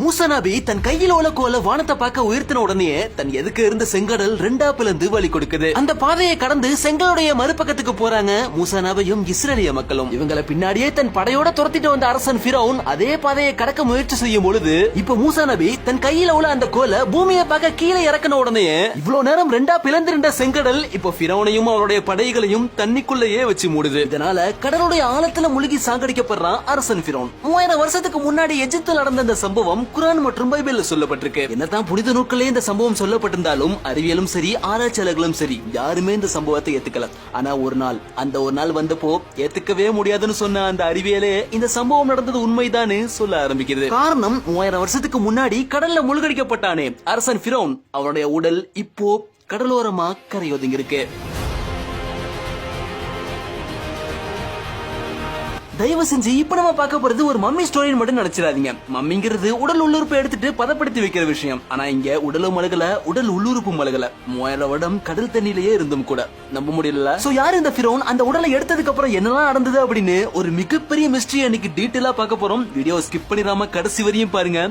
மூசா நபி தன் கையில் உள்ள கோல வானத்தை பார்க்க உயர்த்தின உடனே தன் எதுக்கு இருந்த செங்கடல் ரெண்டா பிளந்து வழி கொடுக்குது. அந்த பாதையை கடந்து செங்கலுடைய மறுபக்கத்துக்கு போறாங்க மூசா நபியும் இஸ்ரேலிய மக்களும். இவங்களை பின்னாடியே தன் படையோட துரத்திட்டு வந்த அரசன் பிரவுன் அதே பாதையை கடக்க முயற்சி செய்யும் பொழுது இப்ப மூசா நபி தன் கையில உள்ள அந்த கோல பூமியை பார்க்க கீழே இறக்கின உடனே இவ்வளவு நேரம் ரெண்டா பிளந்து பிளந்திருந்த செங்கடல் இப்ப பிரவுனையும் அவருடைய படைகளையும் தண்ணிக்குள்ளேயே வச்சு மூடுது. இதனால கடலுடைய ஆழத்துல முழுகி சாகடிக்கப்படுறான் அரசன் பிரவுன் மூவாயிரம் வருஷத்துக்கு முன்னாடி எஜிப்தில் நடந்த இந்த சம்பவம் குரான் மற்றும் பைபிள்ல சொல்லப்பட்டிருக்கு. என்னதான் புனித நூல்களே இந்த சம்பவம் சொல்லப்பட்டிருந்தாலும் அறிவியலும் சரி ஆராய்ச்சியாளர்களும் சரி யாருமே இந்த சம்பவத்தை ஏத்துக்கல. ஆனா ஒரு நாள் அந்த ஒரு நாள் வந்தப்போ ஏத்துக்கவே முடியாதுன்னு சொன்ன அந்த அறிவியலே இந்த சம்பவம் நடந்தது உண்மைதான்னு சொல்ல ஆரம்பிக்கிறது. காரணம் மூவாயிரம் வருஷத்துக்கு முன்னாடி கடல்ல முழுகடிக்கப்பட்டானே. அரசன் பிரௌன் அவனுடைய உடல் இப்போ கடலோரமா கரையொதுங்கிருக்கு தயவு செஞ்சு இப்ப நம்ம பார்க்க போறது ஒரு மம்மி ஸ்டோரின்னு மட்டும் நினைச்சிடாதீங்க. மம்மிங்கிறது உடல் உள்ளுறுப்பு எடுத்துட்டு பதப்படுத்தி வைக்கிற விஷயம். ஆனா இங்க உடலும் மலகல உடல் உள்ளுறுப்பு மலகல. மூவாயிரம் வருடம் கடல் தண்ணியிலேயே இருந்தும் கூட. நம்ப முடியல சோ யார் இந்த பிரோன் அந்த உடலை எடுத்ததுக்கு அப்புறம் என்னெல்லாம் நடந்தது அப்படின்னு ஒரு மிகப்பெரிய மிஸ்ட்ரி அன்னைக்கு டீட்டெயிலா பார்க்க போறோம். வீடியோ ஸ்கிப் பண்ணிடாம கடைசி வரையும் பாருங்க.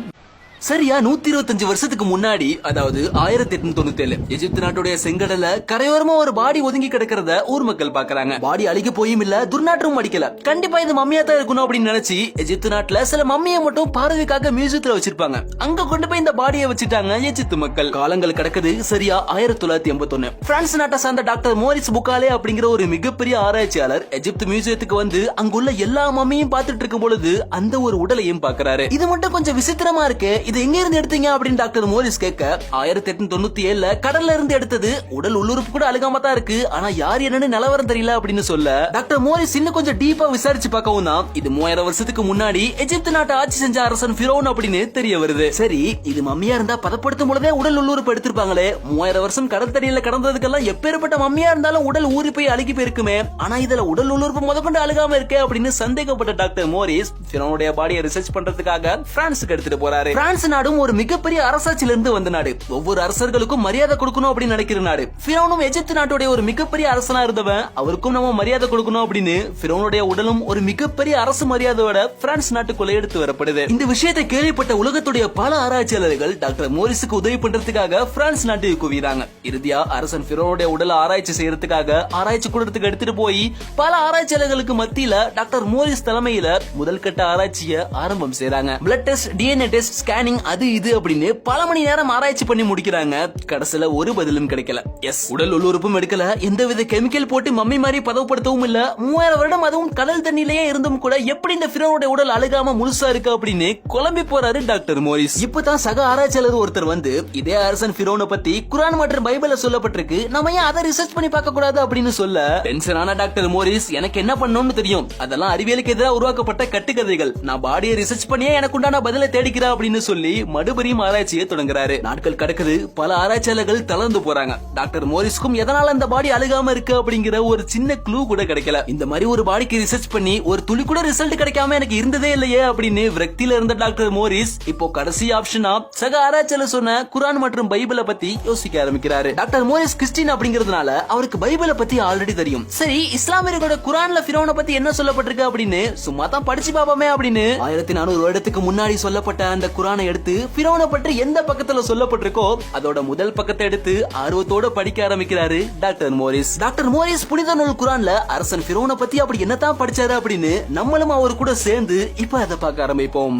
சரியா நூத்தி இருபத்தஞ்சு வருஷத்துக்கு முன்னாடி அதாவது ஆயிரத்தி எட்நூத்தி தொண்ணூத்தி ஏழு எகிப்து நாட்டுடைய செங்கடல கரையோரமா ஒரு பாடி ஒதுங்கி கிடக்கிறத ஊர் மக்கள் பாக்குறாங்க. பாடி அழுகி போயும் இல்ல துர்நாற்றமும் அடிக்கல. கண்டிப்பா இது மம்மியா தான் இருக்கணும் அப்படின்னு நினைச்சு எகிப்து நாட்டுல சில மம்மியை மட்டும் பார்வைக்காக மியூசியத்துல வச்சிருப்பாங்க. அங்க கொண்டு போய் இந்த பாடியை வச்சுட்டாங்க எகிப்து மக்கள். காலங்கள் கிடக்குது சரியா ஆயிரத்தி தொள்ளாயிரத்தி எண்பத்தொன்னு பிரான்ஸ் நாட்டை சார்ந்த டாக்டர் மோரிஸ் புக்காலே அப்படிங்கிற ஒரு மிகப்பெரிய ஆராய்ச்சியாளர் எஜிப்த் மியூசியத்துக்கு வந்து அங்குள்ள எல்லா மம்மியும் பார்த்துட்டு இருக்கும் பொழுது அந்த ஒரு உடலையும் பாக்குறாரு. இது மட்டும் கொஞ்சம் விசித்திரமா இருக்கு இது எங்க இருந்து எடுத்தீங்க அப்படின்னு டாக்டர் மோரிஸ் கேட்க ஆயிரத்தி எட்நூத்தி தொண்ணூத்தி ஏழுல கடல்ல இருந்து எடுத்தது. உடல் உள்ளுறுப்பு கூட அழுகாம தான் இருக்கு. ஆனா யார் என்னன்னு நிலவரம் தெரியல அப்படின்னு சொல்ல டாக்டர் மோரிஸ் இன்னும் கொஞ்சம் டீப்பா விசாரிச்சு பார்க்கவும் தான். இது மூவாயிரம் வருஷத்துக்கு முன்னாடி எஜிப்து நாட்டை ஆட்சி செஞ்ச அரசன் பிரோன் அப்படின்னு தெரிய வருது. சரி இது மம்மியா இருந்தா பதப்படுத்தும் பொழுதே உடல் உள்ளுறுப்பு எடுத்திருப்பாங்களே. மூவாயிரம் வருஷம் கடல் தண்ணியில கடந்ததுக்கெல்லாம் எப்பேற்பட்ட மம்மியா இருந்தாலும் உடல் ஊறி போய் அழுகி போயிருக்குமே. ஆனா இதுல உடல் உள்ளுறுப்பு முதற்கொண்டு அழுகாம இருக்கே அப்படின்னு சந்தேகப்பட்ட டாக்டர் மோரிஸ் பிரோனுடைய பாடியை ரிசர்ச் பண்றதுக்காக பிரான்ஸுக்கு எடுத்துட்டு போறாரு. பிரான்ஸ் நாடும் ஒரு மிகப்பெரிய அரசாட்சியில இருந்து வந்த நாடு. ஒவ்வொரு அரசர்களுக்கும் மரியாதை கொடுக்கணும் அப்படின்னு நினைக்கிற நாடு. பிரோனும் எஜிப்து நாட்டுடைய ஒரு மிகப்பெரிய அரசனா இருந்தவன். அவருக்கும் நம்ம மரியாதை கொடுக்கணும் அப்படின்னு பிரோனுடைய உடலும் ஒரு மிகப்பெரிய அரசு மரியாதையோட பிரான்ஸ் நாட்டுக்குள்ள எடுத்து வரப்படுது. இந்த விஷயத்தை கேள்விப்பட்ட உலகத்துடைய பல ஆராய்ச்சியாளர்கள் டாக்டர் மோரிஸுக்கு உதவி பண்றதுக்காக பிரான்ஸ் நாட்டுக்கு குவிறாங்க இறுதியா அரசன் பிரோனுடைய உடலை ஆராய்ச்சி செய்யறதுக்காக ஆராய்ச்சி கூடத்துக்கு எடுத்துட்டு போய் பல ஆராய்ச்சியாளர்களுக்கு மத்தியில டாக்டர் மோரிஸ் தலைமையில முதல் கட்ட ஆராய்ச்சியை ஆரம்பம் செய்யறாங்க blood test DNA test scan planning அது இது அப்படின்னு பல மணி நேரம் ஆராய்ச்சி பண்ணி முடிக்கிறாங்க. கடைசியில ஒரு பதிலும் கிடைக்கல. எஸ் உடல் உள்ளுறுப்பும் எடுக்கல. எந்தவித கெமிக்கல் போட்டு மம்மி மாதிரி பதவுப்படுத்தவும் இல்ல. மூவாயிரம் வருடம் அதுவும் கடல் தண்ணியிலேயே இருந்தும் கூட எப்படி இந்த பிரோனுடைய உடல் அழுகாம முழுசா இருக்கு அப்படின்னு குழம்பி போறாரு டாக்டர் மோரிஸ். இப்பதான் சக ஆராய்ச்சியாளர் ஒருத்தர் வந்து இதே அரசன் பிரோனை பத்தி குரான் மற்றும் பைபிள்ல சொல்லப்பட்டிருக்கு. நம்ம ஏன் அதை ரிசர்ச் பண்ணி பார்க்க கூடாது அப்படின்னு சொல்ல டென்ஷனான டாக்டர் மோரிஸ் எனக்கு என்ன பண்ணணும்னு தெரியும். அதெல்லாம் அறிவியலுக்கு எதிராக உருவாக்கப்பட்ட கட்டுக்கதைகள். நான் பாடியை ரிசர்ச் பண்ணியே எனக்கு உண்டான பதிலை தேடிக்கிறா அப்படின்னு சொல்லி சொல்லி மறுபடியும் ஆராய்ச்சியை தொடங்குறாரு. நாட்கள் கடக்குது பல ஆராய்ச்சியாளர்கள் தளர்ந்து போறாங்க. டாக்டர் மோரிஸ்க்கும் எதனால அந்த பாடி அழுகாம இருக்கு அப்படிங்கிற ஒரு சின்ன க்ளூ கூட கிடைக்கல. இந்த மாதிரி ஒரு பாடிக்கு ரிசர்ச் பண்ணி ஒரு துளி கூட ரிசல்ட் கிடைக்காம எனக்கு இருந்ததே இல்லையே அப்படின்னு விரக்தியில இருந்த டாக்டர் மோரிஸ் இப்போ கடைசி ஆப்ஷனா சக ஆராய்ச்சியாளர் சொன்ன குரான் மற்றும் பைபிளை பத்தி யோசிக்க ஆரம்பிக்கிறாரு. டாக்டர் மோரிஸ் கிறிஸ்டின் அப்படிங்கறதுனால அவருக்கு பைபிளை பத்தி ஆல்ரெடி தெரியும். சரி இஸ்லாமியர்களோட குரான்ல பிரோனை பத்தி என்ன சொல்லப்பட்டிருக்கு அப்படின்னு சும்மா தான் படிச்சு பாப்போமே அப்படின்னு ஆயிரத்தி நானூறு வருடத்துக்கு முன்னாடி சொல்லப்பட்ட அந்த குரானை எடுத்து பிரோனை பற்றி எந்த பக்கத்துல சொல்லப்பட்டிருக்கோ அதோட முதல் பக்கத்தை எடுத்து ஆர்வத்தோட படிக்க ஆரம்பிக்கிறாரு டாக்டர் மோரிஸ். டாக்டர் மோரிஸ் புனித நூல் குரான்ல அரசன் பிரோனை பத்தி அப்படி என்னதான் படிச்சாரு அப்படின்னு நம்மளும் அவர் கூட சேர்ந்து இப்ப அதை பார்க்க ஆரம்பிப்போம்.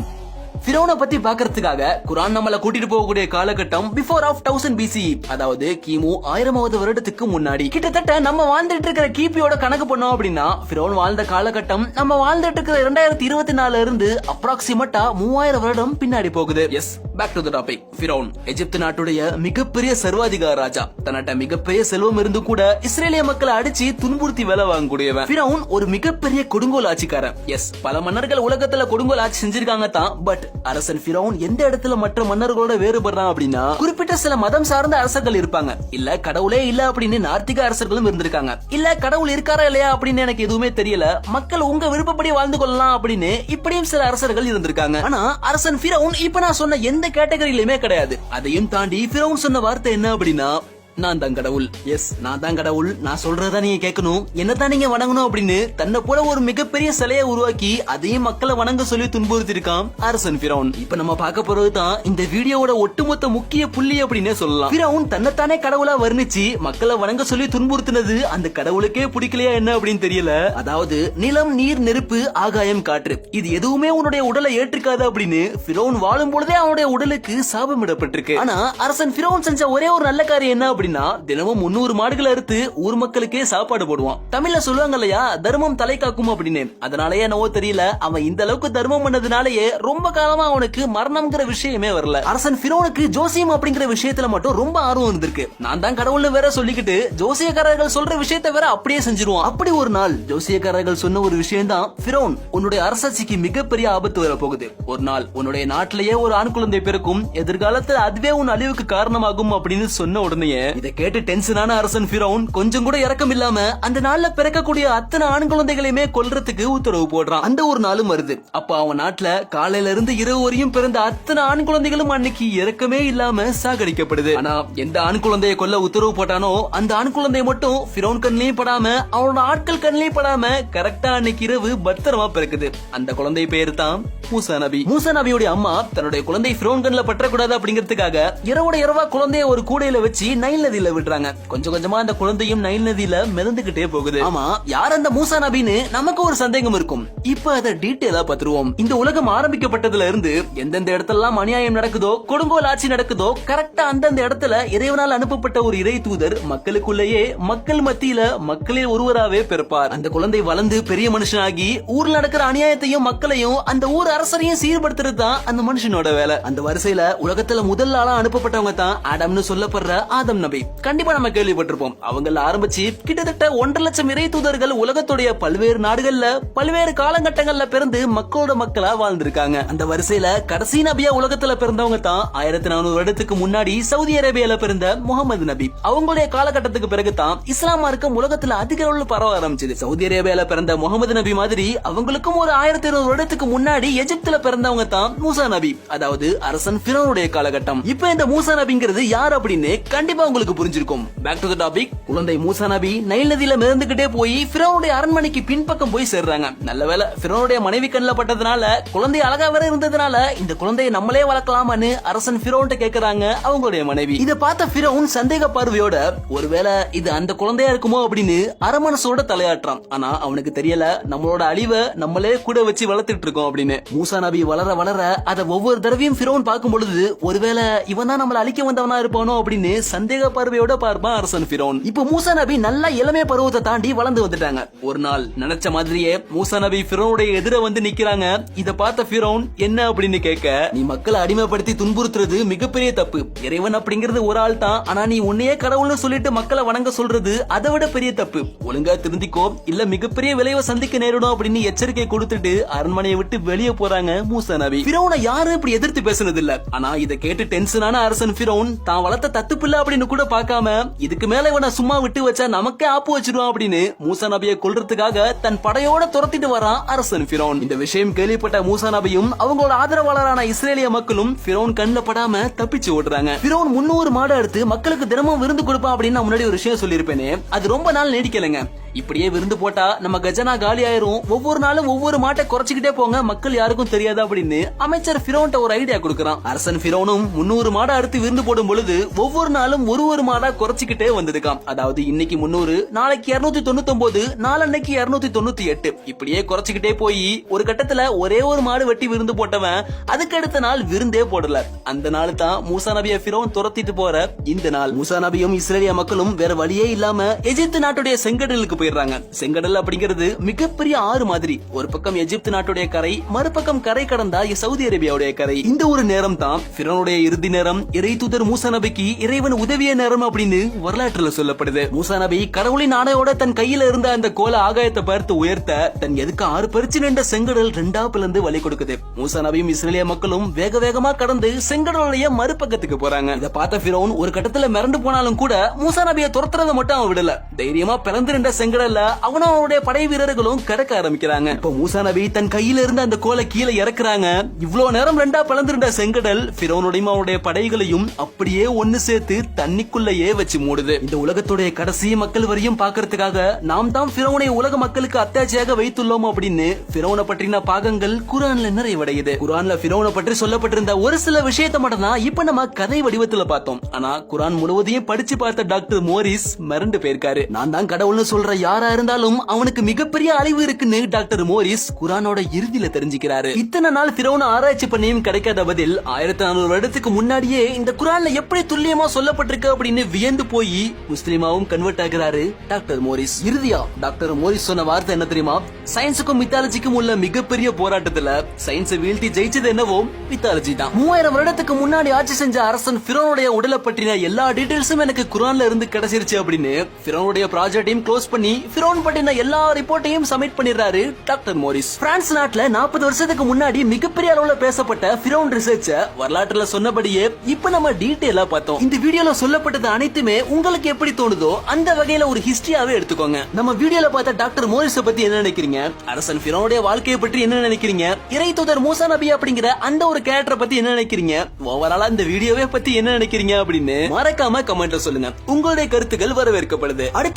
பிரோனை பத்தி பாக்குறதுக்காக குரான் நம்மள கூட்டிட்டு போகக்கூடிய காலகட்டம் பிஃபோர் ஆஃப் தௌசண்ட் பிசி அதாவது கிமு ஆயிரமாவது வருடத்துக்கு முன்னாடி. கிட்டத்தட்ட நம்ம வாழ்ந்துட்டு இருக்கிற கிபியோட கணக்கு பண்ணோம் அப்படின்னா பிரோன் வாழ்ந்த காலகட்டம் நம்ம வாழ்ந்துட்டு இருக்கிற இரண்டாயிரத்தி இருபத்தி நாலுல இருந்து அப்ராக்சிமேட்டா மூவாயிரம் வருடம் பின்னாடி போகுது. Yes back to the topic Firaun Egypt நாட்டுடைய மிகப்பெரிய சர்வாதிகார ராஜா. தன்னிட்ட மிகப்பெரிய செல்வம் இருந்து கூட இஸ்ரேலிய மக்களை அடிச்சு துன்புறுத்தி வேலை வாங்கக்கூடியவன். ஃபிரௌன் ஒரு மிகப்பெரிய கொடுங்கோல் ஆட்சிக்காரன். எஸ் பல மன்னர்கள் உலகத்துல கொடுங்கோல் ஆட்சி செஞ்சிருக்காங்க தான் பட் அரசன் ஃபிரௌன் எந்த இடத்துல மற்ற மன்னர்களோட வேறுபடுறான் அப்படின்னா குறிப்பிட்ட சில மதம் சார்ந்த அரசர்கள் இருப்பாங்க. இல்ல கடவுளே இல்ல அப்படின்னு நார்த்திக அரசர்களும் இருந்திருக்காங்க. இல்ல கடவுள் இருக்காரா இல்லையா அப்படின்னு எனக்கு எதுவுமே தெரியல. மக்கள் உங்க விருப்பப்படி வாழ்ந்து கொள்ளலாம் அப்படின்னு இப்படியும் சில அரசர்கள் இருந்திருக்காங்க. ஆனா அரசன் ஃபிரௌன் இப்ப நான் சொன்ன எந்த கேட்டகரியிலுமே கிடையாது. அதையும் தாண்டி பிரோன் சொன்ன வார்த்தை என்ன அப்படின்னா நான் தான் கடவுள் எஸ் நான் தான் கடவுள் நான் சொல்றதா நீங்க கேட்கணும். என்னதான் நீங்க வணங்கணும் அப்படின்னு தன்னை போல ஒரு மிகப்பெரிய சிலையை உருவாக்கி அதையும் மக்களை வணங்க சொல்லி துன்புறுத்திருக்கான் அரசன் பிரவுன் இப்ப நம்ம பார்க்க போறதுதான் இந்த வீடியோவோட ஒட்டுமொத்த முக்கிய புள்ளி அப்படின்னே சொல்லலாம். பிரவுன் தன்னைத்தானே கடவுளா வர்ணிச்சு மக்களை வணங்க சொல்லி துன்புறுத்தினது அந்த கடவுளுக்கே பிடிக்கலையா என்ன அப்படின்னு தெரியல. அதாவது நிலம் நீர் நெருப்பு ஆகாயம் காற்று. இது எதுவுமே உன்னுடைய உடலை ஏற்றுக்காது அப்படின்னு பிரவுன் வாழும் பொழுதே அவனுடைய உடலுக்கு சாபமிடப்பட்டிருக்கு. ஆனா அரசன் பிரவுன் செஞ்ச ஒரே ஒரு நல்ல காரியம் என்ன அப்படின்னா தினமும் முன்னூறு மாடுகளை அறுத்து ஊர் மக்களுக்கே சாப்பாடு போடுவான். தமிழ்ல சொல்லுவாங்க இல்லையா? தர்மம் தலை காக்கும் அப்படின்னு அதனாலயே என்னவோ தெரியல அவன் இந்த அளவுக்கு தர்மம் பண்ணதுனாலயே ரொம்ப காலமா அவனுக்கு மரணம்ங்கிற விஷயமே வரல. அரசன் பிரோனுக்கு ஜோசியம் அப்படிங்கிற விஷயத்துல மட்டும் ரொம்ப ஆர்வம் இருந்திருக்கு. நான் தான் கடவுள்னு வேற சொல்லிக்கிட்டு ஜோசியக்காரர்கள் சொல்ற விஷயத்த வேற அப்படியே செஞ்சிருவான். அப்படி ஒரு நாள் ஜோசியக்காரர்கள் சொன்ன ஒரு விஷயம் தான் பிரோன் உன்னுடைய அரசாட்சிக்கு மிகப்பெரிய ஆபத்து வர போகுது ஒரு நாள் உன்னுடைய நாட்டிலேயே ஒரு ஆண் குழந்தை பிறக்கும். எதிர்காலத்துல அதுவே உன் அழிவுக்கு காரணமாகும் அப்படின்னு சொன்ன உடனே இதை கேட்டு டென்ஷனான அரசன் பிரவுன் கொஞ்சம் கூட இறக்கம் இல்லாம அந்த நாள்ல பிறக்கக்கூடிய அத்தனை ஆண் குழந்தைகளையுமே கொல்றதுக்கு உத்தரவு போடுறான். அந்த ஒரு நாளும் வருது. அப்ப அவன் நாட்டுல காலையில இருந்து இரவு வரையும் பிறந்த அத்தனை ஆண் குழந்தைகளும் அன்னைக்கு இறக்கமே இல்லாம சாகடிக்கப்படுது. ஆனா எந்த ஆண் குழந்தையை கொல்ல உத்தரவு போட்டானோ அந்த ஆண் குழந்தை மட்டும் பிரவுன் கண்ணிலையும் படாம அவனோட ஆட்கள் கண்ணிலையும் படாம கரெக்டா அன்னைக்கு இரவு பத்திரமா பிறக்குது. அந்த குழந்தை பேரு தான் மூசா நபி. மூசா நபியுடைய அம்மா தன்னுடைய குழந்தை பிரவுன் கண்ணில பற்றக்கூடாது அப்படிங்கிறதுக்காக இரவோட இரவா குழந்தைய ஒரு கூடையில வச்சு நைல நதியில விடுறாங்க. கொஞ்சம் கொஞ்சமா அந்த குழந்தையும் நைல் நதியில மிதந்துகிட்டே போகுது. ஆமா. யார் அந்த மூசா நபின்னு? நமக்கு ஒரு சந்தேகம் இருக்கும். இப்ப அதை டீட்டெயிலா பத்துருவோம் இந்த உலகம் ஆரம்பிக்கப்பட்டதுல இருந்து எந்தெந்த இடத்தெல்லாம் அநியாயம் நடக்குதோ கொடுங்கோல் ஆட்சி நடக்குதோ கரெக்டா அந்தந்த இடத்துல இறைவனால் அனுப்பப்பட்ட ஒரு இறை தூதர் மக்களுக்குள்ளேயே மக்கள் மத்தியில மக்களில் ஒருவராவே பிறப்பார். அந்த குழந்தை வளர்ந்து பெரிய மனுஷனாகி ஊர்ல நடக்கிற அநியாயத்தையும் மக்களையும் அந்த ஊர் அரசரையும் சீர்படுத்துறது தான் அந்த மனுஷனோட வேலை. அந்த வரிசையில உலகத்துல முதல் ஆளா அனுப்பப்பட்டவங்க தான் ஆடம்னு சொல்லப்படுற ஆதம் நபி. நம்பி கண்டிப்பா நம்ம கேள்விப்பட்டிருப்போம். அவங்கள ஆரம்பிச்சு கிட்டத்தட்ட ஒன்றரை லட்சம் இறை தூதர்கள் உலகத்துடைய பல்வேறு நாடுகள்ல பல்வேறு காலகட்டங்கள்ல பிறந்து மக்களோட மக்களா வாழ்ந்திருக்காங்க. அந்த வரிசையில கடைசி நபியா உலகத்துல பிறந்தவங்க தான் ஆயிரத்தி நானூறு வருடத்துக்கு முன்னாடி சவுதி அரேபியால பிறந்த முகமது நபி. அவங்களுடைய காலகட்டத்துக்கு பிறகு தான் இஸ்லாம் மார்க்கம் உலகத்துல அதிக அளவு பரவ ஆரம்பிச்சது. சவுதி அரேபியால பிறந்த முகமது நபி மாதிரி அவங்களுக்கும் ஒரு ஆயிரத்தி இருநூறு வருடத்துக்கு முன்னாடி எஜிப்துல பிறந்தவங்க தான் மூசா நபி. அதாவது அரசன் பிறனுடைய காலகட்டம். இப்ப இந்த மூசா நபிங்கிறது யார் அப்படின்னு கண்டிப்பா உங்களுக்கு புரிஞ்சிருக்கும். பேக் டு த டாபிக் குழந்தை மூசா நபி நைல் நதியில மிதந்துகிட்டே போய் பிறனுடைய அரண்மனைக்கு பின்பக்கம் போய் சேர்றாங்க. நல்ல பிறனுடைய மனைவி கண்ணில் பட்டதுனால குழந்தை அழகா வேற இருந்ததுனால இந்த குழந்தையை நம்மளே வளர்க்கலாமான்னு அரசன் பிறவுன்ட்ட கேக்குறாங்க அவங்களுடைய மனைவி. இதை பார்த்த பிறவுன் சந்தேக பார்வையோட ஒருவேளை இது அந்த குழந்தையா இருக்குமோ அப்படின்னு அரமனசோட தலையாட்டுறான். ஆனா அவனுக்கு தெரியல நம்மளோட அழிவை நம்மளே கூட வச்சு வளர்த்துட்டு இருக்கோம் அப்படின்னு. மூசா நபி வளர வளர அதை ஒவ்வொரு தடவையும் பிறவுன் பார்க்கும் பொழுது ஒருவேளை இவன் தான் நம்மள அழிக்க வந்தவனா இருப்பானோ அப்படின்னு சந்தேக பருவையோட பார்ப்பான் அரசன் பிரோன் இப்ப மூசா நபி நல்லா இளமை பருவத்தை தாண்டி வளர்ந்து வந்துட்டாங்க. ஒரு நாள் நினைச்ச மாதிரியே மூசா நபி பிரோனுடைய எதிர வந்து நிக்கிறாங்க. இத பார்த்த பிரோன் என்ன அப்படின்னு கேட்க நீ மக்களை அடிமைப்படுத்தி துன்புறுத்துறது மிகப்பெரிய தப்பு. இறைவன் அப்படிங்கிறது ஒரு ஆள் தான். ஆனா நீ உன்னையே கடவுள்னு சொல்லிட்டு மக்களை வணங்க சொல்றது அதை விட பெரிய தப்பு. ஒழுங்கா திருந்திக்கோ இல்ல மிகப்பெரிய விளைவை சந்திக்க நேரிடும் அப்படின்னு எச்சரிக்கை கொடுத்துட்டு அரண்மனையை விட்டு வெளியே போறாங்க மூசா நபி. பிரோனை யாரும் இப்படி எதிர்த்து பேசுனது இல்ல ஆனா இதை கேட்டு டென்ஷனான அரசன் பிரோன் தான் வளர்த்த தத்து அப்படின்னு கூட பார்க்காம இதுக்கு மேல இவனை சும்மா விட்டு வச்சா நமக்கே ஆப்பு வச்சிருவான் அப்படின்னு மூசா நபியை கொல்றதுக்காக தன் படையோட துரத்திட்டு வரான் அரசன் பிரோன் இந்த விஷயம் கேள்விப்பட்ட மூசா நபியும் அவங்களோட ஆதரவாளரான இஸ்ரேலிய மக்களும் பிரோன் கண்ணில் படாம தப்பிச்சு ஓடுறாங்க. பிரோன் முன்னூறு மாடு எடுத்து மக்களுக்கு தினமும் விருந்து கொடுப்பான் அப்படின்னு நான் முன்னாடி ஒரு விஷயம் சொல்லியிருப்பேனே. அது ரொம்ப நாள் நீடிக்கலைங்க. இப்படியே விருந்து போட்டா நம்ம கஜனா காலி ஆயிரும். ஒவ்வொரு நாளும் ஒவ்வொரு மாட்டை குறைச்சிக்கிட்டே போங்க. மக்கள் யாருக்கும் தெரியாது அப்படின்னு அமைச்சர் பிரோன்ட்ட ஒரு ஐடியா கொடுக்கறான். அரசன் பிரோனும் முன்னூறு மாடை அடுத்து விருந்து போடும் பொழுது ஒவ்வொரு நாளும் ஒரு ஒரு மாடா குறைச்சிக்கிட்டே வந்திருக்கான் அதாவது இன்னைக்கு முன்னூறு நாளைக்கு இருநூத்தி தொண்ணூத்தி ஒன்பது நாளன்னைக்கு இருநூத்தி தொண்ணூத்தி எட்டு இப்படியே குறைச்சிக்கிட்டே போய் ஒரு கட்டத்துல ஒரே ஒரு மாடு வெட்டி விருந்து போட்டவன் அதுக்கு அடுத்த நாள் விருந்தே போடல. அந்த நாள் தான் மூசா நபியை பிரோன் துரத்திட்டு போற. இந்த நாள் மூசா நபியும் இஸ்ரேலிய மக்களும் வேற வழியே இல்லாம எஜிப்து நாட்டுடைய செங்கடலுக்கு போயிடுறாங்க. செங்கடல் அப்படிங்கிறது மிகப்பெரிய ஆறு மாதிரி. ஒரு பக்கம் எஜிப்து நாட்டுடைய கரை மறுபக்கம் கரை கடந்தா சவுதி அரேபியாவுடைய கரை. இந்த ஒரு நேரம் தான் பிரோனுடைய இறுதி நேரம். இறை தூதர் மூசா நபிக்கு இறைவன் உதவிய நேரம் அப்படின்னு வரலாற்றுல சொல்லப்படுது. மூசா நபி கடவுளின் ஆணையோட தன் கையில இருந்த அந்த கோல ஆகாயத்தை பார்த்து உயர்த்த தன் எதுக்கு ஆறு பறிச்சு நின்ற செங்கடல் ரெண்டா பிளந்து வழி கொடுக்குது. மூசா நபியும் இஸ்ரேலிய மக்களும் வேக வேகமா கடந்து செங்கடலுடைய மறுபக்கத்துக்கு போறாங்க. இதை பார்த்த ஃபிரௌன் ஒரு கட்டத்துல மிரண்டு போனாலும் கூட மூசா நபியை துரத்துறத மட்டும் அவன் விடல. தைரியமா பிறந்து நின்ற செங்கடல்ல அவனும் அவனுடைய படை வீரர்களும் கடக்க ஆரம்பிக்கிறாங்க. இப்ப மூசா நபி தன் கையில இருந்த அந்த கோலை கீழே இறக்குறாங்க. இவ்வளவு நேரம் ரெண்டா பிளந்திருந்த செங்கடல் ஃபிரௌனுடையும் அவனுடைய படைகளையும் அப்படியே ஒன்னு சேர்த்து தண்ணி தனிக்குள்ளேயே வச்சு மூடுது. இந்த உலகத்துடைய கடைசி மக்கள் வரையும் பாக்குறதுக்காக நாம் தான் ஃபிரௌனை உலக மக்களுக்கு அத்தாட்சியாக வைத்துள்ளோம் அப்படின்னு ஃபிரௌனை பற்றின பாகங்கள் குரான்ல நிறைவடையுது. குரான்ல ஃபிரௌனை பற்றி சொல்லப்பட்டிருந்த ஒரு சில விஷயத்தை மட்டும் தான் இப்ப நம்ம கதை வடிவத்துல பார்த்தோம். ஆனா குரான் முழுவதையும் படிச்சு பார்த்த டாக்டர் மோரிஸ் மிரண்டு போயிருக்காரு. நான் தான் கடவுள்னு சொல்ற யாரா இருந்தாலும் அவனுக்கு மிகப்பெரிய அழிவு இருக்குன்னு டாக்டர் மோரிஸ் குரானோட இறுதியில தெரிஞ்சுக்கிறாரு. இத்தனை நாள் ஃபிரௌனை ஆராய்ச்சி பண்ணியும் கிடைக்காத பதில் ஆயிரத்தி நானூறு வருடத்துக்கு முன்னாடியே இந்த குரான்ல எப்படி துல்லியமா சொல்லப்பட்டிருக்கு அப்படின்னு வியந்து போய் முஸ்லிமாவும் கன்வெர்ட் ஆகிறாரு. Doctor Maurice. இறுதியா டாக்டர் மோரிஸ் சொன்ன வார்த்தை என்ன தெரியுமா? சயின்ஸுக்கும் மித்தாலஜிக்கும் உள்ள மிகப்பெரிய போராட்டத்துல சயின்ஸை வீழ்த்தி ஜெயிச்சது என்னவோ மித்தாலஜி தான். மூவாயிரம் வருடத்துக்கு முன்னாடி ஆட்சி செஞ்ச அரசன் பிரோனுடைய உடலை பற்றின எல்லா டீடைல்ஸும் எனக்கு குரான்ல இருந்து கிடைச்சிருச்சு அப்படின்னு பிரோனுடைய ப்ராஜெக்டையும் க்ளோஸ் பண்ணி பிரோன் பற்றின எல்லா ரிப்போர்ட்டையும் சப்மிட் பண்ணிடுறாரு டாக்டர் மோரிஸ். பிரான்ஸ் நாட்டுல நாற்பது வருஷத்துக்கு முன்னாடி மிகப்பெரிய அளவுல பேசப்பட்ட பிரோன் ரிசர்ச்ச வரலாற்றுல சொன்னபடியே இப்ப நம்ம டீட்டெயிலா பார்த்தோம். இந்த வீடியோல சொல்லப்பட்டது அனைத்துமே உங்களுக்கு எப்படி தோணுதோ அந்த வகையில ஒரு ஹிஸ்டரியாவே எடுத்துக்கோங்க. நம்ம வீடியோல பார்த்த டாக்டர் மோரிஸ பத்தி என்ன நினைக்கிறீங்க? அரசன் பிரோனுடைய வாழ்க்கையை பற்றி என்ன நினைக்கிறீங்க? இறை தூதர் மூசா நபி அப்படிங்கிற அந்த ஒரு கேரக்டரை பத்தி என்ன நினைக்கிறீங்க? ஓவராலா இந்த வீடியோவை பத்தி என்ன நினைக்கிறீங்க அப்படின்னு மறக்காம கமெண்ட்ல சொல்லுங்க. உங்களுடைய கருத்துக்கள் வரவேற்கப்படுது. அடுத்த